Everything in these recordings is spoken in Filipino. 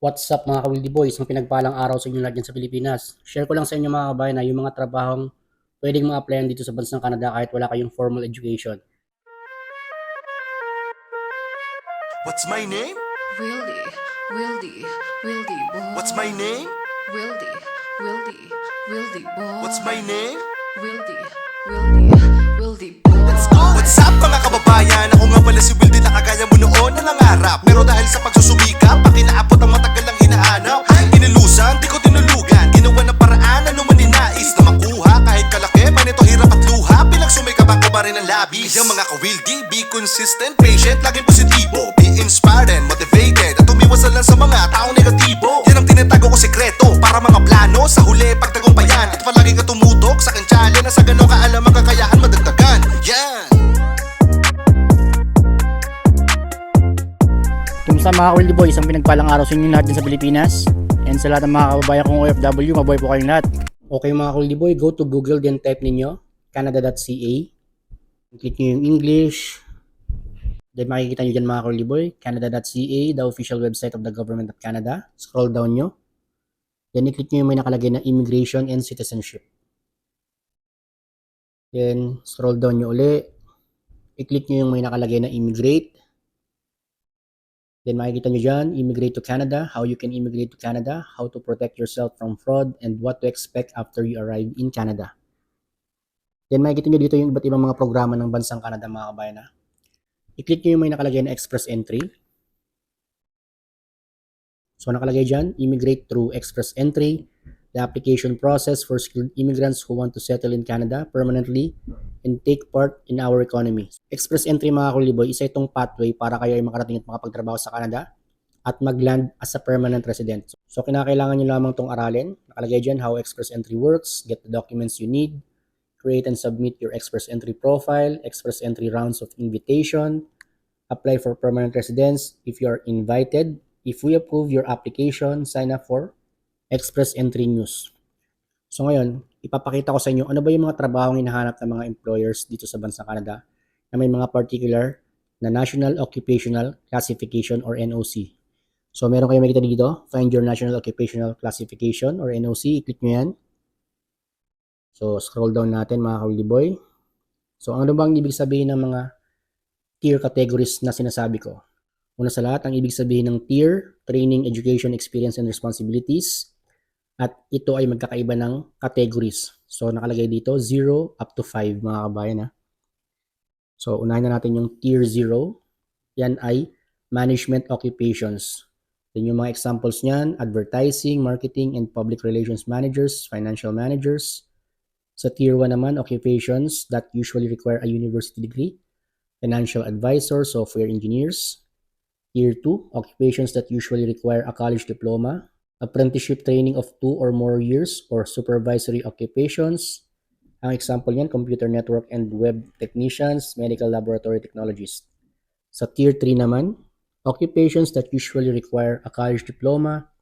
What's up mga ka-Wildy Boys? Ang pinagpalang araw sa inyo lahat dyan sa Pilipinas. Share ko lang sa inyo mga kabayan na yung mga trabahong pwedeng ma-applyan dito sa bansang Canada kahit wala kayong formal education. What's my name? Wildy, Wildy, Wildy boy. What's my name? Wildy, Wildy, Wildy boy. What's my name? Wildy, Wildy, Wildy boy. What's up mga kababayan? Ako nga pala si Wildy na kagaya mo noon na nangarap. Pero dahil sa pagsusumikap, pakinaapot ang matagal lang hinahanap Inilusan, di ko tinulugan. Ginawa ng paraan, ano man ninais na makuha. Kahit kalaki, manito hirap at luha. Bilang sumikap ako pa rin ang labis Kaya mga ka-Wildy, be consistent, patient, laging positibo Be inspired and motivated. At umiwas na lang sa mga taong negatibo. Yan ang tinatago ko sekreto Para mga plano. Sa huli pagtagumpayan Kumusta mga ka-Wildy Boys? Ang pinagpalang araw sa inyo lahat dyan sa Pilipinas. And sa lahat ng mga kababayan kong OFW, mabuhay po kayong lahat. Okay mga ka-Wildy Boy, go to Google then type ninyo canada.ca. Click nyo yung English. Then makikita nyo dyan mga ka-Wildy Boy, canada.ca, the official website of the Government of Canada. Scroll down nyo. Then i-click nyo yung may nakalagay na Immigration and Citizenship. Then scroll down nyo uli. I-click nyo yung may nakalagay na Immigrate. Then makikita nyo dyan, immigrate to Canada, how you can immigrate to Canada, how to protect yourself from fraud, and what to expect after you arrive in Canada. Then makikita nyo dito yung iba't ibang mga programa ng bansang Canada mga kabayan na. I-click nyo yung may nakalagay na express entry. So nakalagay dyan, immigrate through express entry, the application process for skilled immigrants who want to settle in Canada permanently and take part in our economy. Express entry mga kuliboy, isa itong pathway para kayo ay makarating at makapagtrabaho sa Canada at mag-land as a permanent resident. So kinakailangan nyo lamang itong aralin. Nakalagay dyan how express entry works, get the documents you need, create and submit your express entry profile, express entry rounds of invitation, apply for permanent residence if you are invited. If we approve your application, sign up for express entry news. So ngayon, ipapakita ko sa inyo ano ba yung mga trabahong hinahanap ng mga employers dito sa bansang Canada na may mga particular na National Occupational Classification or NOC. So meron kayo makita dito, find your National Occupational Classification or NOC, i-click nyo yan. So scroll down natin mga kawili boy. So ano bang ibig sabihin ng mga tier categories na sinasabi ko? Una sa lahat, ang ibig sabihin ng tier, training, education, experience, and responsibilities. At ito ay magkakaiba ng categories. So, nakalagay dito, 0 up to 5 mga kabayan. Ha? So, unahin na natin yung tier 0. Yan ay management occupations. Then yung mga examples niyan, advertising, marketing, and public relations managers, financial managers. Sa tier 1 naman, occupations that usually require a university degree. Financial advisor, software engineers. Tier 2, occupations that usually require a college diploma, apprenticeship training of 2 or more years, or supervisory occupations. Ang example niyan, computer network and web technicians, medical laboratory technologists. Sa tier 3 naman, occupations that usually require a college diploma,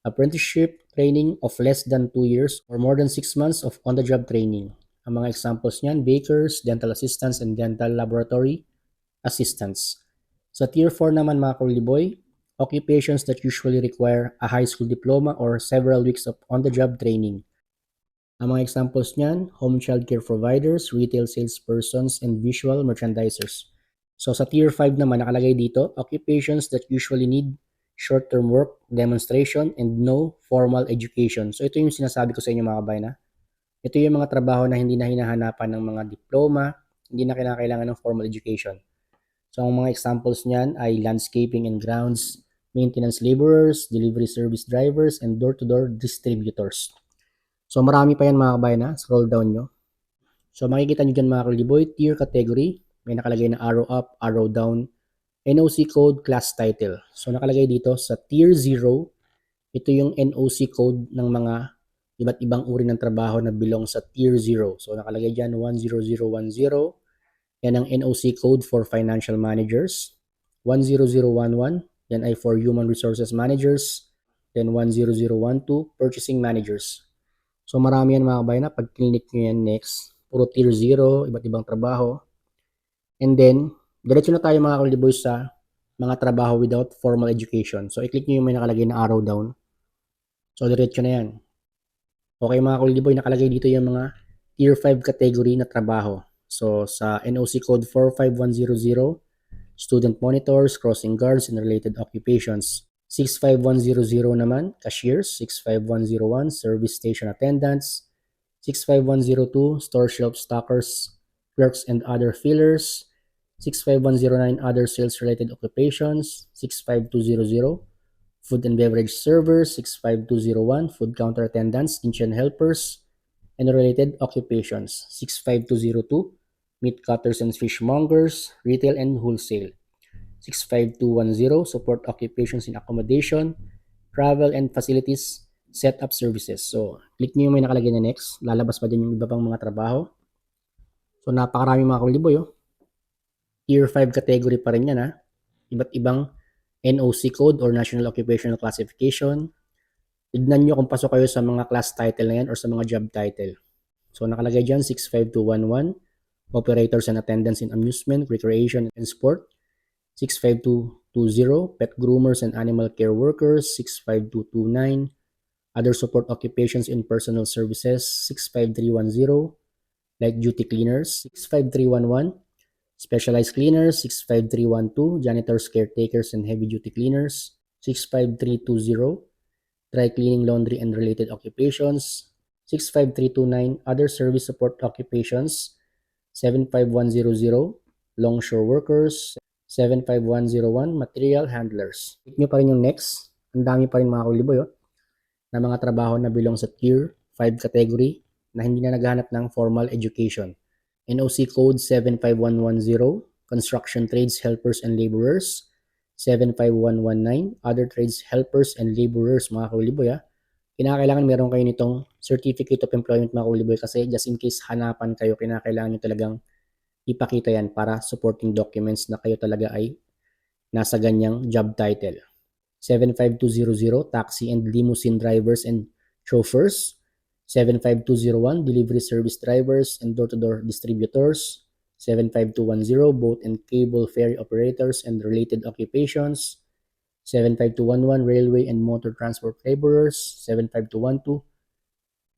apprenticeship training of less than 2 years or more than 6 months of on-the-job training. Ang mga examples niyan, bakers, dental assistants, and dental laboratory assistants. Sa tier 4 naman mga boy, occupations that usually require a high school diploma or several weeks of on-the-job training. Ang mga examples niyan, home child care providers, retail salespersons, and visual merchandisers. So sa tier 5 naman nakalagay dito, occupations that usually need short-term work, demonstration, and no formal education. So ito yung sinasabi ko sa inyo mga kabayan ha. Ito yung mga trabaho na hindi na hinahanapan ng mga diploma, hindi na kinakailangan ng formal education. So ang mga examples niyan ay landscaping and grounds, maintenance laborers, delivery service drivers, and door-to-door distributors. So marami pa yan mga kabayan ha. Scroll down nyo. So makikita nyo dyan mga kaliboy, tier category. May nakalagay na arrow up, arrow down, NOC code, class title. So nakalagay dito sa tier 0, ito yung NOC code ng mga iba't ibang uri ng trabaho na belong sa tier 0. So nakalagay dyan 10010, yan ang NOC code for financial managers. 10011, yan ay for human resources managers. Then 10012, purchasing managers. So marami yan mga kabayan na pag clinic nyo yan next, puro tier 0, iba't ibang trabaho. And then, diretso na tayo mga kaliboy sa mga trabaho without formal education. So, i-click nyo yung may nakalagay na arrow down. So, diretso na yan. Okay mga kuliboy, nakalagay dito yung mga Tier 5 category na trabaho. So, sa NOC code 45100, student monitors, crossing guards, and related occupations. 65100 naman, cashiers. 65101, service station attendants. 65102, store shelf stockers, clerks and other fillers. 65109, other sales-related occupations. 65200, food and beverage servers. 65201, food counter attendants, kitchen helpers, and related occupations. 65202, meat cutters and fishmongers, retail and wholesale. 65210, support occupations in accommodation, travel and facilities setup services. So, click nyo yung may nakalagay na next. Lalabas pa din yung iba pang mga trabaho. So, napakarami mga kuliboy. Oh. Tier 5 category pa rin yan ha. Iba't ibang NOC code or National Occupational Classification. Tignan nyo kung pasok kayo sa mga class title na yan or sa mga job title. So, nakalagay dyan 65211, Operators and Attendants in Amusement, Recreation, and Sport. 65220, Pet Groomers and Animal Care Workers. 65229, Other Support Occupations in Personal Services. 65310, Light Duty Cleaners. 65311, Specialized Cleaners. 65312, Janitors, Caretakers, and Heavy Duty Cleaners. 65320, Dry Cleaning, Laundry, and Related Occupations. 65329, Other Service Support Occupations. 75100, Longshore Workers. 75101, Material Handlers. Click nyo pa rin yung next. Ang dami pa rin mga kuliboy oh, na mga trabaho na belong sa Tier 5 category na hindi na naghahanap ng formal education. NOC Code 75110, Construction Trades Helpers and Laborers. 75119, Other Trades Helpers and Laborers, mga kuliboy ah. Kinakailangan meron kayo nitong Certificate of Employment mga kuliboy kasi just in case hanapan kayo, kinakailangan nyo talagang ipakita yan para supporting documents na kayo talaga ay nasa ganyang job title. 75200, Taxi and Limousine Drivers and Chauffeurs. 75201, Delivery Service Drivers and Door-to-Door Distributors. 75210, Boat and Cable Ferry Operators and Related Occupations. 75211, Railway and Motor Transport Laborers. 75212,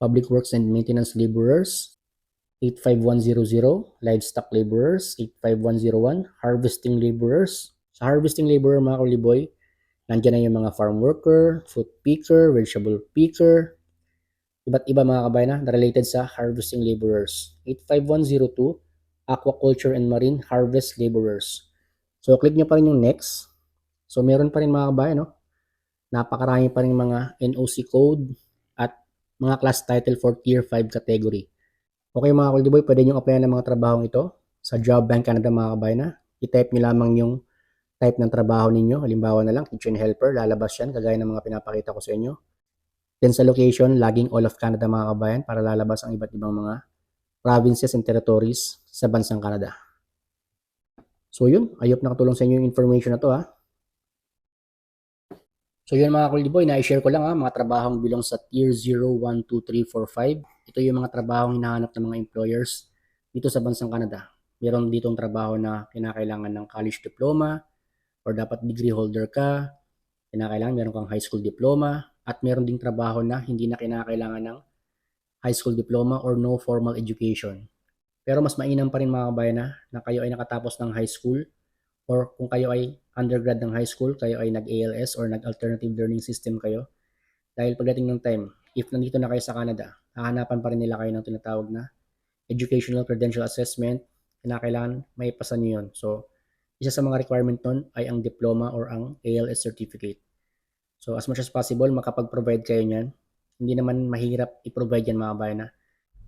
Public Works and Maintenance Laborers. 85100, livestock laborers, 85101, harvesting laborers. Sa harvesting laborer mga kuliboy, nandiyan na yung mga farm worker, fruit picker, vegetable picker, iba't iba mga kabayan na related sa harvesting laborers. 85102, aquaculture and marine harvest laborers. So click nyo pa rin yung next. So meron pa rin mga kabayan, no? Napakarami pa rin mga NOC code at mga class title for tier 5 category. Okay mga kuldiboy, pwede nyo applyan ng mga trabahong ito sa Job Bank Canada mga kabayan na. I-type nyo lamang yung type ng trabaho ninyo. Halimbawa na lang, kitchen helper, lalabas yan kagaya ng mga pinapakita ko sa inyo. Then sa location, laging all of Canada mga kabayan para lalabas ang iba't ibang mga provinces and territories sa bansang Canada. So yun, ayop nakatulong sa inyo yung information na to ha. So yun mga kuldiboy, na-share ko lang ha, mga trabahong bilong sa tier 0, 1, 2, 3, 4, 5. Ito yung mga trabahong hinahanap ng mga employers dito sa bansang Canada. Meron ditong trabaho na kinakailangan ng college diploma or dapat degree holder ka, kinakailangan meron kang high school diploma, at meron ding trabaho na hindi na kinakailangan ng high school diploma or no formal education. Pero mas mainam pa rin mga kabayan na, na kayo ay nakatapos ng high school or kung kayo ay undergrad ng high school, kayo ay nag-ALS or nag-alternative learning system kayo. Dahil pagdating ng time, if nandito na kayo sa Canada, hahanapan pa rin nila kayo ng tinatawag na educational credential assessment, kinakailangan may pasa nyo yun. So, isa sa mga requirement nun ay ang diploma or ang ALS certificate. So, as much as possible, makapag-provide kayo niyan. Hindi naman mahirap i-provide yan mga bayan na.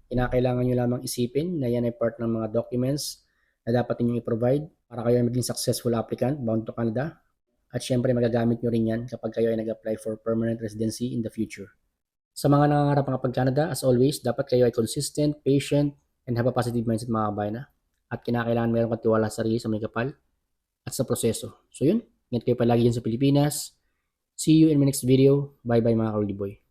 Kinakailangan nyo lamang isipin na yan ay part ng mga documents na dapat ninyong i-provide para kayo ay maging successful applicant bound to Canada. At syempre magagamit nyo rin yan kapag kayo ay nag-apply for permanent residency in the future. Sa mga nangangarap mga pag-Canada, as always, dapat kayo ay consistent, patient, and have a positive mindset mga kabayan na. At kinakailangan meron kang tiwala sa sarili sa may kapal at sa proseso. So yun, ingat kayo palagi dyan sa Pilipinas. See you in my next video. Bye bye mga Kauli Boy.